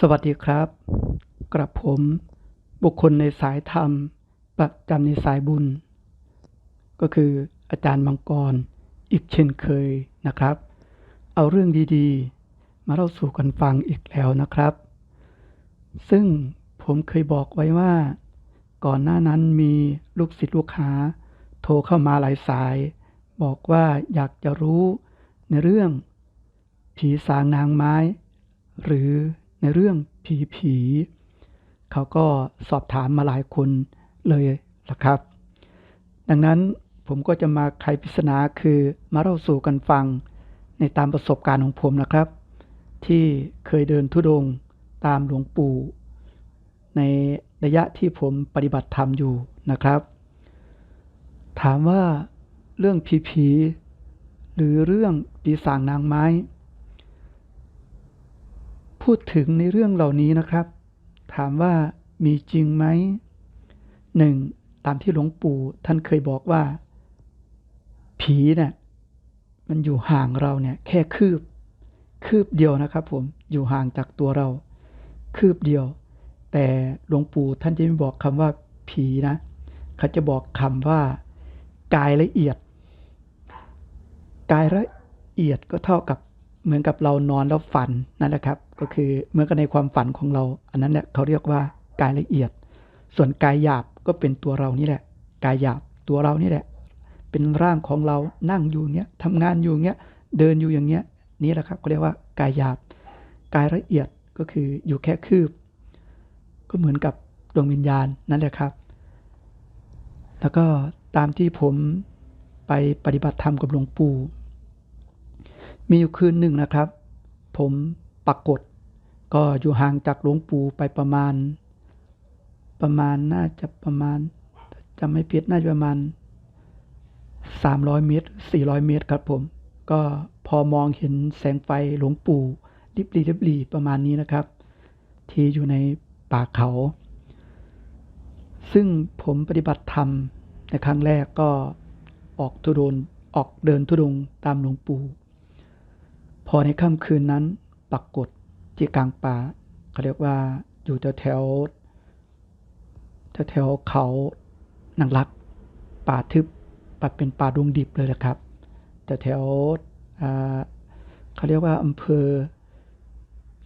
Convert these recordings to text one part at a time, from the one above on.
สวัสดีครับ กระผมบุคคลในสายธรรม ประจำในสายบุญ ก็คืออาจารย์มังกร อีกเช่นเคยนะครับ เอาเรื่องดีๆ มาเล่าสู่กันฟังอีกแล้วนะครับ ซึ่งผมเคยบอกไว้ว่า ก่อนหน้านั้นมีลูกศิษย์ลูกหาโทรเข้ามาหลายสาย บอกว่าอยากจะรู้ในเรื่องผีสางนางไม้ หรือ ในเรื่องผีผีเขาก็สอบถามมาหลายคนเลยละครับ ดังนั้นผมก็จะมาไขปริศนาคือมาเล่าสู่กันฟังในตามประสบการณ์ของผมนะครับ ที่เคยเดินทุดงค์ตามหลวงปู่ ในระยะที่ผมปฏิบัติธรรมอยู่นะครับ ถามว่าเรื่องผีผีหรือเรื่องปีศาจนางไม้ พูดถึงในเรื่องเหล่านี้นะครับ ถามว่ามีจริงไหมหนึ่งตามที่หลวงปู่ท่านเคยบอกว่า ผีเนี่ยมันอยู่ห่างเราเนี่ย แค่คืบ คืบเดียวนะครับผมอยู่ห่างจากตัวเรา คืบเดียว แต่หลวงปู่ท่านจะไม่บอกคำว่าผีนะเขาจะบอกคำว่ากายละเอียด กายละเอียดก็เท่ากับเหมือนกับเรานอนแล้วฝันนั่นแหละครับก็คือเมื่อกับในความฝันของเรา อันนั้นแหละเขาเรียกว่ากายละเอียด ส่วนกายหยาบก็เป็นตัวเรานี่แหละ กายหยาบตัวเรานี่แหละ เป็นร่างของเรานั่งอยู่เนี้ยทำงานอยู่เงี้ยเดินอยู่อย่างเงี้ยนี่แหละครับเขาเรียกว่ากายหยาบ กายละเอียดก็คืออยู่แค่คืบ ก็เหมือนกับดวงวิญญาณนั่นแหละครับ แล้วก็ตามที่ผมไปปฏิบัติธรรมกับหลวงปู่ มีอยู่คืนหนึ่งนะครับ ผม ปรากฏก็อยู่ห่างจากหลวงปู่ไปประมาณ ประมาณน่าจะประมาณจำไม่ผิดน่าจะประมาณ300เมตร400เมตรครับผม ก็พอมองเห็นแสงไฟหลวงปู่ริบหรีริบหรีประมาณนี้นะครับ ที่อยู่ในป่าเขา ซึ่งผมปฏิบัติธรรมในครั้งแรกก็ออกทุดงออกเดินทุดงตามหลวงปู่ พอในค่ำคืนนั้น ปรากฏที่กลางป่าเขาเรียกว่าอยู่แถวแถวแถวเขานางรัก ป่าทึบป่าเป็นป่าดงดิบเลยนะครับแถวแถวเขาเรียกว่าอำเภอ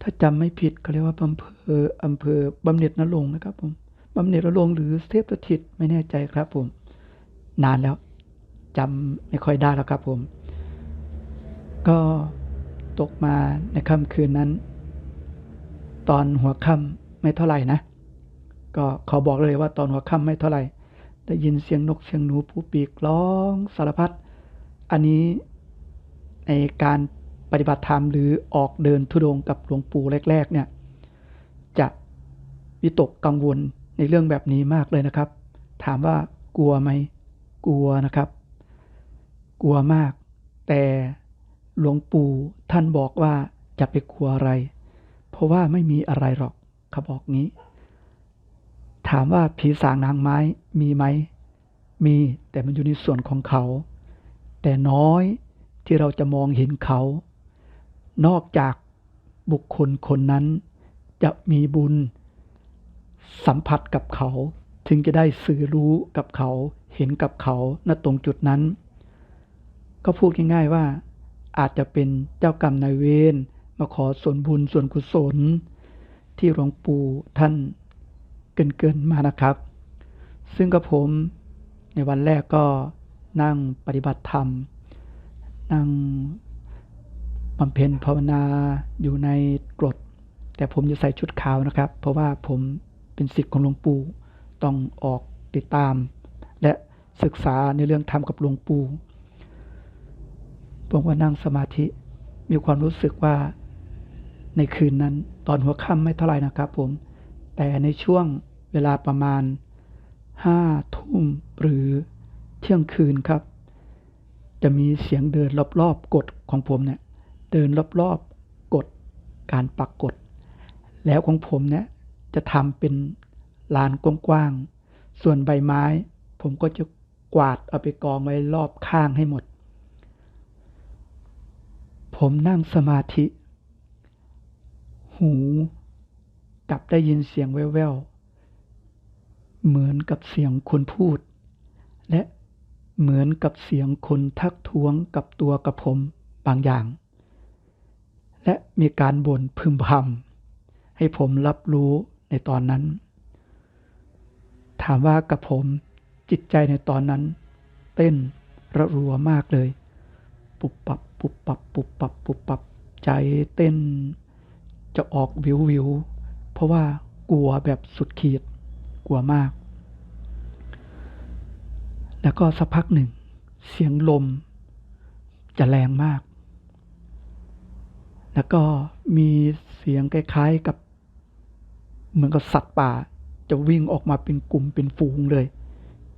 ถ้าจำไม่ผิดเขาเรียกว่าอำเภออำเภอบำเหน็จนรงค์นะครับผมบำเหน็จนรงค์หรือเทพสถิตไม่แน่ใจครับผม นานแล้วจำไม่ค่อยได้แล้วครับผม ก็ ตกมาในค่ำคืนนั้น ตอนหัวค่ำไม่เท่าไหร่นะ ก็ขอบอกเลยว่าตอนหัวค่ำไม่เท่าไหร่ได้ยินเสียงนกเสียงหนูผู้ปีกร้องสารพัดอันนี้ในการปฏิบัติธรรมหรือออกเดินทุดงกับหลวงปู่แรก ๆ เนี่ย จะวิตกกังวลในเรื่องแบบนี้มากเลยนะครับ ถามว่ากลัวไหมกลัวนะครับ กลัวมาก แต่ หลวงปู่ท่านบอกว่าจะไปกลัวอะไร เพราะว่าไม่มีอะไรหรอกเขาบอกงี้ ถามว่าผีสางนางไม้มีไหม มีแต่มันอยู่ในส่วนของเขา แต่น้อยที่เราจะมองเห็นเขา นอกจากบุคคลคนนั้นจะมีบุญ สัมผัสกับเขา ถึงจะได้สื่อรู้กับเขา เห็นกับเขาณตรงจุดนั้น ก็พูดง่ายๆว่า อาจจะเป็นเจ้ากรรมนายเวรมาขอส่วนบุญส่วนกุศล ที่หลวงปู่ท่านเกินๆมานะครับ ซึ่งกับผมในวันแรกก็นั่งปฏิบัติธรรม นั่งบำเพ็ญภาวนาอยู่ในกรด แต่ผมจะใส่ชุดขาวนะครับ เพราะว่าผมเป็นศิษย์ของหลวงปู่ต้องออกติดตาม และศึกษาในเรื่องธรรมกับหลวงปู่ ผมว่านั่งสมาธิ มีความรู้สึกว่าในคืนนั้น ตอนหัวค่ำไม่เท่าไหร่นะครับผม แต่ในช่วงเวลาประมาณห้าทุ่มหรือเที่ยงคืนครับ จะมีเสียงเดินรอบๆกฎของผมเนี่ย เดินรอบๆกฎการปักกฎแล้วของผมเนี่ยจะทำเป็นลานกว้างๆ ส่วนใบไม้ ผมก็จะกวาดเอาไปกองไว้รอบข้างให้หมด ผมนั่งสมาธิ หูกลับได้ยินเสียงแว่วๆ เหมือนกับเสียงคนพูด และเหมือนกับเสียงคนทักท้วงกับตัวกับผมบางอย่าง และมีการบ่นพึมพำให้ผมรับรู้ในตอนนั้น ถามว่ากับผมจิตใจในตอนนั้น เต้นระรัวมากเลย ปุบปับปุบปับปุบปับปุบปับใจเต้น จะออกวิววิวเพราะว่ากลัวแบบสุดขีด กลัวมาก แล้วก็สักพักหนึ่ง เสียงลม จะแรงมาก แล้วก็มีเสียงคล้ายๆกับ เหมือนกับสัตว์ป่า จะวิ่งออกมาเป็นกลุ่มเป็นฝูงเลย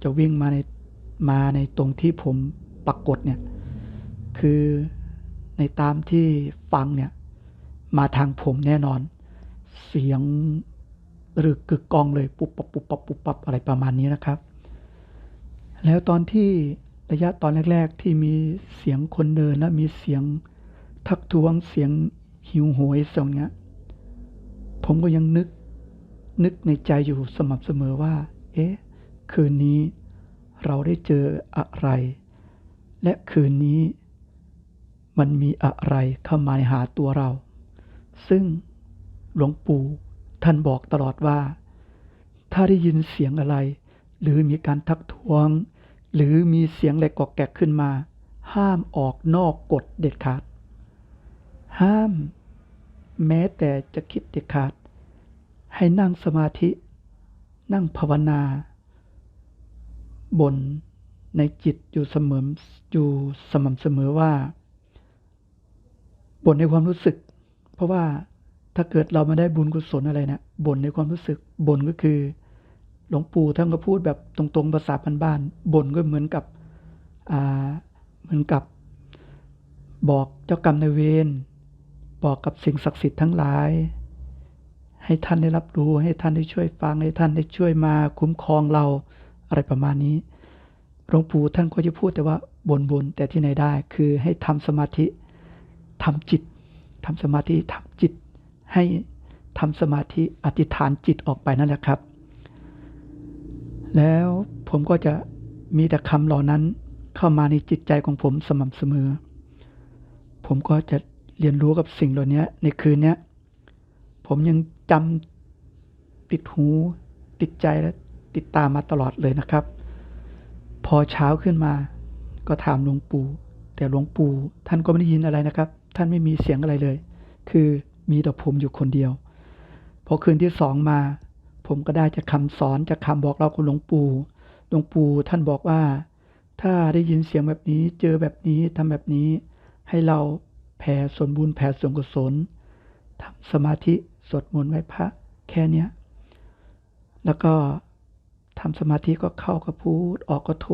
จะวิ่งมาในมาในตรงที่ผมปรากฏเนี่ย คือในตามที่ฟังเนี่ย มาทางผมแน่นอน เสียงหรือกึกกองเลยปุบปับปุบปับปุบปับอะไรประมาณนี้นะครับ แล้วตอนที่ระยะตอนแรก ๆ ที่มีเสียงคนเดินและมีเสียงทักท้วงเสียงหิวโหยตรงเนี้ย ผมก็ยังนึก นึกในใจอยู่สม่ำเสมอว่า เอ๊ะ คืนนี้เราได้เจออะไร และคืนนี้ มันมีอะไรเข้ามาในหาตัวเรา ซึ่งหลวงปู่ท่านบอกตลอดว่า ถ้าได้ยินเสียงอะไร หรือมีการทักท้วง หรือมีเสียงอะไรกอกแกกขึ้นมา ห้ามออกนอกกฎเด็ดขาด ห้ามแม้แต่จะคิดเด็ดขาด ให้นั่งสมาธิ นั่งภาวนา บนในจิตอยู่เสมออยู่สม่ำเสมอว่า บ่นในความรู้สึก เพราะว่าถ้าเกิดเราไม่ได้บุญกุศลอะไรเนะบ่นในความรู้สึกบ่นก็คือ หลวงปู่ท่านก็พูดแบบตรงๆภาษาบ้านๆบ่นก็เหมือนกับอ่าเหมือนกับ บอกเจ้ากรรมนายเวรบอกกับสิ่งศักดิ์สิทธิ์ทั้งหลาย ให้ท่านได้รับรู้ให้ท่านได้ช่วยฟังให้ท่านได้ช่วยมาคุ้มครองเราอะไรประมาณนี้หลวงปู่ท่านก็จะพูดแต่ว่าบนบนแต่ที่ไหนได้ คือให้ทำสมาธิ ทำจิตทำสมาธิทำจิต ให้ทำสมาธิอธิษฐานจิตออกไปนั่นแหละครับ แล้วผมก็จะมีแต่คำเหล่านั้นเข้ามาในจิตใจของผมสม่ำเสมอ ผมก็จะเรียนรู้กับสิ่งเหล่านี้ในคืนนี้ผมยังจำติดหู ติดใจและติดตามมาตลอดเลยนะครับ พอเช้าขึ้นมา ก็ถามหลวงปู่ แต่หลวงปู่ท่านก็ไม่ได้ยินอะไรนะครับ ท่านไม่มีเสียงอะไรเลย คือมีแต่ผมอยู่คนเดียว พอคืนที่สองมา ผมก็ได้จากคำสอนจากคำบอกเล่าของหลวงปู่ หลวงปู่ท่านบอกว่า ถ้าได้ยินเสียงแบบนี้ เจอแบบนี้ทำแบบนี้ ให้เราแผ่ส่วนบุญแผ่ส่วนกุศลทำสมาธิสวดมนต์ไหว้พระแค่เนี้ย แล้วก็ทำสมาธิก็เข้าก็พูด ออกก็โท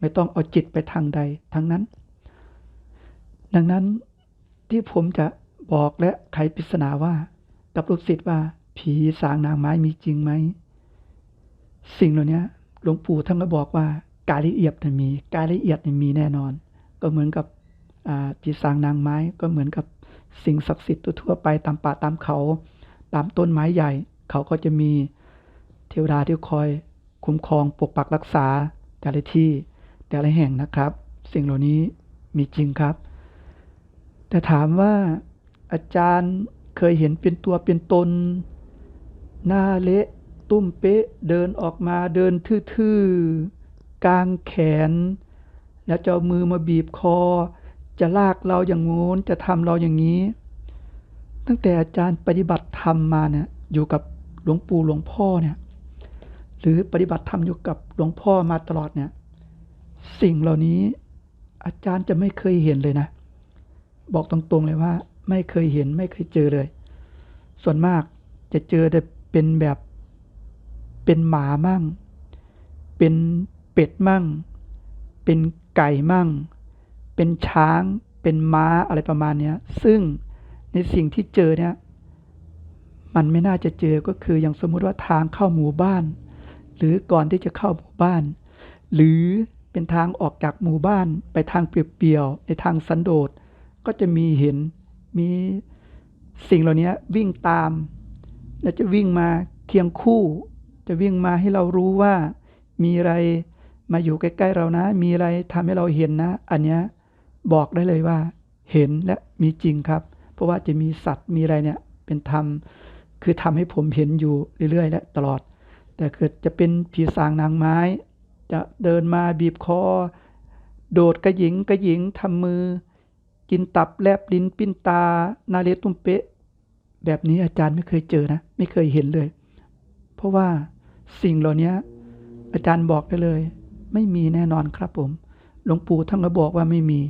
ไม่ต้องเอาจิตไปทางใดทั้งนั้น ดังนั้น ที่ผมจะบอกและไขปริศนาว่า กับลูกศิษย์ว่า ผีสางนางไม้มีจริงไหม สิ่งเหล่านี้หลวงปู่ท่านก็บอกว่ากายละเอียดน่ะมีกายละเอียดมีแน่นอน ก็เหมือนกับผีสางนางไม้ก็เหมือนกับสิ่งศักดิ์สิทธิ์ทั่วไปตามป่าตามเขา ตามต้นไม้ใหญ่ เขาก็จะมีเทวดาที่คอย คุ้มครองปกปักรักษาแต่ละที่แต่ละแห่งนะครับ สิ่งเหล่านี้มีจริงครับ แต่ถามว่าอาจารย์เคยเห็นเป็นตัวเป็นตน หน้าเละตุ้มเป๊ะเดินออกมาเดินทื่อๆ กลางแขน แล้วจะมือมาบีบคอ จะลากเราอย่างงู้นจะทำเราอย่างนี้ ตั้งแต่อาจารย์ปฏิบัติธรรมมาเนี่ยอยู่กับหลวงปู่หลวงพ่อเนี่ย หรือปฏิบัติธรรมอยู่กับหลวงพ่อมาตลอดเนี่ย สิ่งเหล่านี้อาจารย์จะไม่เคยเห็นเลยนะ บอกตรงๆเลยว่า ไม่เคยเห็นไม่เคยเจอเลย ส่วนมากจะเจอแต่เป็นแบบเป็นหมามั่ง เป็นเป็ดมั่ง เป็นไก่มั่ง เป็นช้าง เป็นม้าอะไรประมาณเนี้ยซึ่งในสิ่งที่เจอเนี่ย มันไม่น่าจะเจอก็คืออย่างสมมุติว่าทางเข้าหมู่บ้าน หรือก่อนที่จะเข้าหมู่บ้าน หรือเป็นทางออกจากหมู่บ้านไปทางเปลี่ยวๆในทางสันโดษ ก็จะมีเห็น มีสิ่งเหล่านี้วิ่งตาม และจะวิ่งมาเคียงคู่ จะวิ่งมาให้เรารู้ว่า มีอะไรมาอยู่ใกล้ๆเรานะ มีอะไรทำให้เราเห็นนะ อันเนี้ยบอกได้เลยว่า เห็นและมีจริงครับ เพราะว่าจะมีสัตว์มีอะไรเนี่ย เป็นธรรม คือทำให้ผมเห็นอยู่เรื่อยๆ และตลอด แต่เกิดจะเป็นผีสางนางไม้ จะเดินมาบีบคอ โดดกระหยิงกระหยิงทำมือ กินตับแลบลิ้นปิ้นตา นาเลตุ้มเป๊ะ แบบนี้อาจารย์ไม่เคยเจอนะ ไม่เคยเห็นเลย เพราะว่าสิ่งเหล่านี้อาจารย์บอกได้เลย ไม่มีแน่นอนครับผม หลวงปู่ท่านก็บอกว่าไม่มี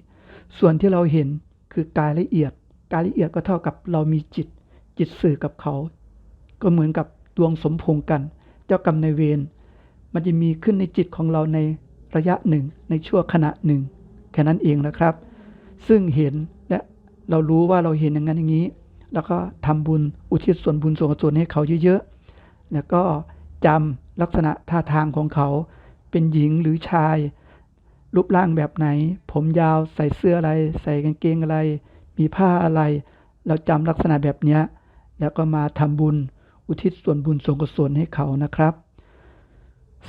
ส่วนที่เราเห็นคือกายละเอียด กายละเอียดก็เท่ากับเรามีจิต จิตสื่อกับเขา ก็เหมือนกับดวงสมพงกัน เจ้ากรรมในเวร มันจะมีขึ้นในจิตของเราในระยะหนึ่งในชั่วขณะหนึ่ง แค่นั้นเองนะครับ ซึ่งเห็นและเรารู้ว่าเราเห็นอย่างนั้นอย่างนี้ แล้วก็ทำบุญอุทิศส่วนบุญส่วนกุศลให้เขาเยอะๆ แล้วก็จำลักษณะท่าทางของเขาเป็นหญิงหรือชาย รูปร่างแบบไหน ผมยาวใส่เสื้ออะไร ใส่กางเกงอะไร มีผ้าอะไร เราจำลักษณะแบบเนี้ยแล้วก็มาทำบุญอุทิศส่วนบุญส่วนกุศลให้เขานะครับ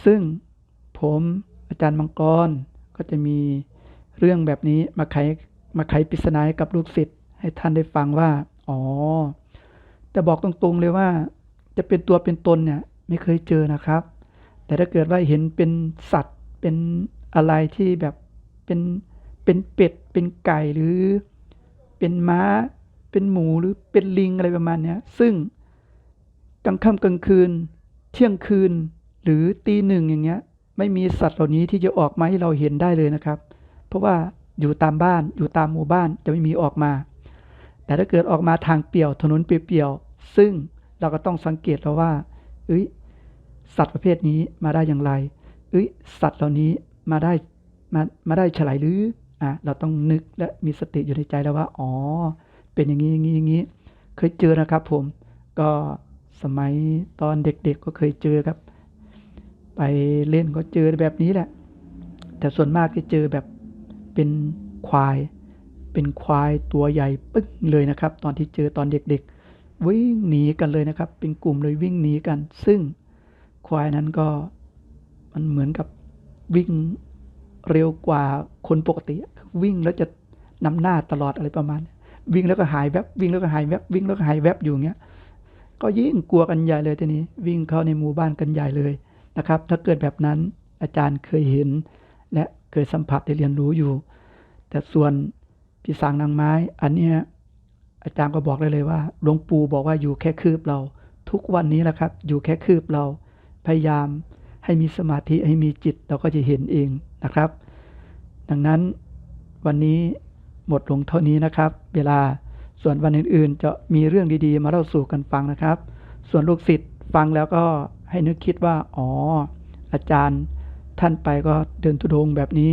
ซึ่งผมอาจารย์มังกรก็จะมีเรื่องแบบนี้มาไข มาไขปริศนาให้กับลูกศิษย์ให้ท่านได้ฟังว่า อ๋อ แต่บอกตรงๆเลยว่า จะเป็นตัวเป็นตนเนี่ย ไม่เคยเจอนะครับ แต่ถ้าเกิดว่าเห็นเป็นสัตว์เป็นอะไรที่แบบเป็นเป็นเป็ด เป็นไก่หรือ เป็นม้า เป็นหมูหรือเป็นลิงอะไรประมาณเนี้ย ซึ่งกลางค่ำกลางคืน เที่ยงคืน หรือตีหนึ่งอย่างเงี้ย ไม่มีสัตว์เหล่านี้ที่จะออกมาให้เราเห็นได้เลยนะครับ เพราะว่า อยู่ตามบ้าน อยู่ตามหมู่บ้านจะไม่มีออกมา แต่ถ้าเกิดออกมาทางเปี่ยวถนนเปี่ยวๆซึ่งเราก็ต้องสังเกตแล้วว่า เอ้ย สัตว์ประเภทนี้มาได้อย่างไร เอ้ย สัตว์เหล่านี้มาได้มามาได้ฉลายหรืออะเราต้องนึกและมีสติอยู่ในใจแล้วว่า อ๋อ เป็นอย่างนี้อย่างนี้อย่างนี้ เคยเจอนะครับ ผม ก็สมัยตอนเด็กๆก็เคยเจอครับ ไปเล่นก็เจอแบบนี้แหละ แต่ส่วนมากจะเจอแบบ เป็นควาย เป็นควายตัวใหญ่ปึ๊กเลยนะครับ ตอนที่เจอตอนเด็กๆ วิ่งหนีกันเลยนะครับ เป็นกลุ่มเลยวิ่งหนีกัน ซึ่งควายนั้นก็มันเหมือนกับวิ่งเร็วกว่าคนปกติ วิ่งแล้วจะนำหน้าตลอดอะไรประมาณ วิ่งแล้วก็หายแวบวิ่งแล้วก็หายแวบวิ่งแล้วก็หายแวบอยู่อย่างเงี้ยก็ยิ่งกลัวกันใหญ่เลยทีนี้ วิ่งเข้าในหมู่บ้านกันใหญ่เลยนะครับ ถ้าเกิดแบบนั้นอาจารย์เคยเห็น และ เคยสัมผัสได้เรียนรู้อยู่ แต่ส่วนพี่สางนางไม้ อันเนี้ยอาจารย์ก็บอกได้เลยว่าหลวงปู่บอกว่าอยู่แค่คืบเรา ทุกวันนี้แหละครับ อยู่แค่คืบเรา พยายามให้มีสมาธิให้มีจิตเราก็จะเห็นเองนะครับ ดังนั้นวันนี้หมดลงเท่านี้นะครับ เวลาส่วนวันอื่นๆ จะมีเรื่องดีๆ มาเล่าสู่กันฟังนะครับ ส่วนลูกศิษย์ฟังแล้วก็ให้นึกคิดว่า อ๋อ อาจารย์ ท่านไปก็เดินทุดงแบบนี้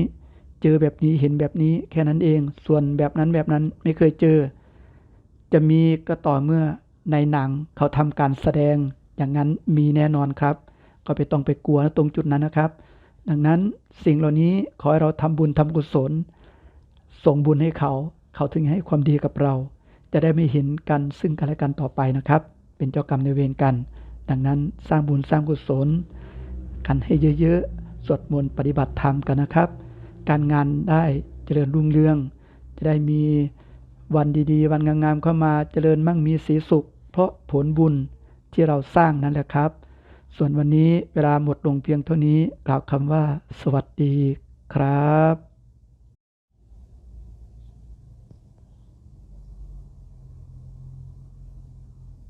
เจอแบบนี้เห็นแบบนี้แค่นั้นเอง ส่วนแบบนั้นแบบนั้นไม่เคยเจอ จะมีก็ต่อเมื่อในหนังเขาทำการแสดง อย่างนั้นมีแน่นอนครับ ก็ไปต้องไปกลัวตรงจุดนั้นนะครับ ดังนั้นสิ่งเหล่านี้ขอให้เราทำบุญทำกุศล ส่งบุญให้เขา เขาถึงให้ความดีกับเรา จะได้ไม่เห็นกันซึ่งกันและกันต่อไปนะครับ เป็นเจ้ากรรมในเวรกัน ดังนั้นสร้างบุญสร้างกุศลกันให้เยอะๆ สวดมนต์ปฏิบัติธรรมกันนะครับ การงานได้เจริญรุ่งเรือง จะได้มีวันดีๆ วันงามๆเข้ามาเจริญมั่งมีสีสุข เพราะผลบุญที่เราสร้างนั่นแหละครับ ส่วนวันนี้เวลาหมดลงเพียงเท่านี้กล่าวคำว่า สวัสดีครับ